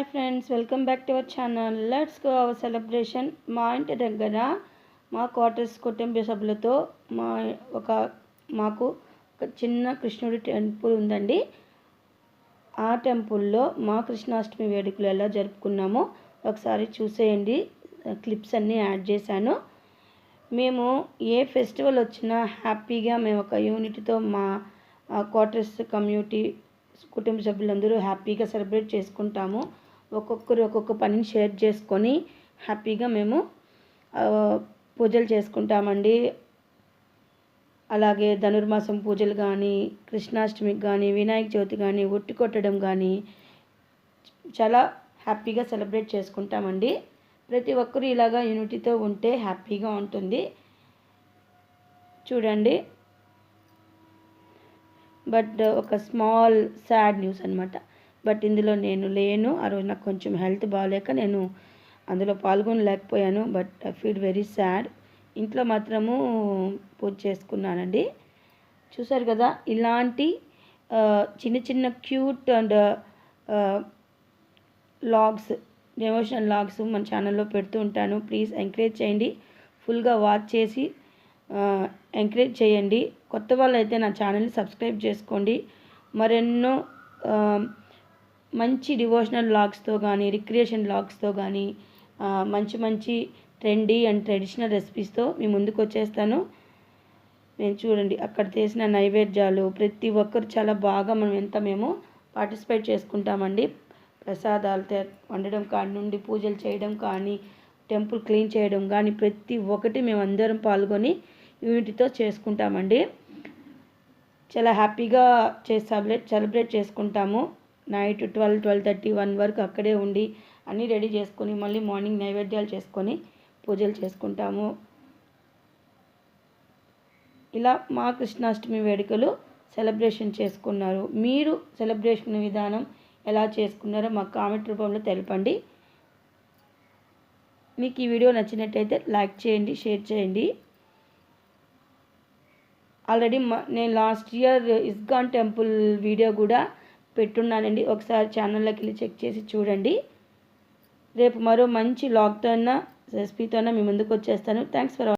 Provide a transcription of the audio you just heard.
Hi friends welcome back to our channel. Let's go our celebration. మా ఇంటి దగ్గర మా క్వార్టర్స్ కుటుంబ సభ్యులతో మా ఒక మాకు ఒక చిన్న కృష్ణుడి టెంపుల్ ఉందండి. ఆ టెంపుల్లో మా కృష్ణాష్టమి వేడుకలు ఎలా జరుపుకున్నామో ఒకసారి చూసేయండి. క్లిప్స్ అన్నీ యాడ్ చేశాను. మేము ఏ ఫెస్టివల్ వచ్చినా హ్యాపీగా మేము ఒక యూనిట్తో మా క్వార్టర్స్ కమ్యూనిటీ కుటుంబ సభ్యులందరూ హ్యాపీగా సెలబ్రేట్ చేసుకుంటాము. ఒక్కొక్కరు ఒక్కొక్క పనిని షేర్ చేసుకొని హ్యాపీగా మేము పూజలు చేసుకుంటామండి. అలాగే ధనుర్మాసం పూజలు కానీ కృష్ణాష్టమికి కానీ వినాయక చవితి కానీ ఉట్టి కొట్టడం కానీ చాలా హ్యాపీగా సెలబ్రేట్ చేసుకుంటామండి. ప్రతి ఒక్కరు ఇలాగా యూనిటీతో ఉంటే హ్యాపీగా ఉంటుంది. చూడండి. బట్ ఒక స్మాల్ సాడ్ న్యూస్ అనమాట బట్ ఇందులో నేను లేను. ఆ రోజు నాకు కొంచెం హెల్త్ బాగాలేక నేను అందులో పాల్గొనలేకపోయాను. But I feel very sad. ఇంట్లో మాత్రము పూజ చేసుకున్నానండి. చూసారు కదా ఇలాంటి చిన్న చిన్న cute and vlogs devotional vlogs మన ఛానల్లో పెడుతూ ఉంటాను. ప్లీజ్ ఎంకరేజ్ చేయండి. ఫుల్గా వాచ్ చేసి ఎంకరేజ్ చేయండి. కొత్త వాళ్ళు అయితే నా ఛానల్ని సబ్స్క్రైబ్ చేసుకోండి. మరెన్నో మంచి డివోషనల్ లాగ్స్తో కానీ రిక్రియేషన్ లాగ్స్తో కానీ మంచి మంచి ట్రెండీ అండ్ ట్రెడిషనల్ రెసిపీస్తో మీ ముందుకు వచ్చేస్తాను నేను చూడండి అక్కడ చేసిన నైవేద్యాలు ప్రతి ఒక్కరు చాలా బాగా మనం ఎంత మేము పార్టిసిపేట్ చేసుకుంటామండి. ప్రసాదాలు వండడం కాడి నుండి పూజలు చేయడం కానీ టెంపుల్ క్లీన్ చేయడం కానీ ప్రతి ఒక్కటి మేము అందరం పాల్గొని యూనిటీతో చేసుకుంటామండి. చాలా హ్యాపీగా చే సెలబ్రేట్ సెలబ్రేట్ చేసుకుంటాము. Night twelve twelve thirty one వరకు అక్కడే ఉండి అన్నీ రెడీ చేసుకొని మళ్ళీ మార్నింగ్ నైవేద్యాలు చేసుకొని పూజలు చేసుకుంటాము. ఇలా మా కృష్ణాష్టమి వేడుకలు సెలబ్రేషన్ చేసుకున్నారు. మీరు సెలబ్రేషన్ విధానం ఎలా చేసుకున్నారో మాకు కామెంట్ రూపంలో తెలపండి. మీకు ఈ వీడియో నచ్చినట్టయితే లైక్ చేయండి షేర్ చేయండి. ఆల్రెడీ నేను last year ISKCON temple video కూడా పెట్టున్నానండి. ఒకసారి ఛానల్లోకి వెళ్ళి చెక్ చేసి చూడండి. రేపు మరో మంచి లాగ్తో రెసిపీతో మీ ముందుకు వచ్చేస్తాను. Thanks for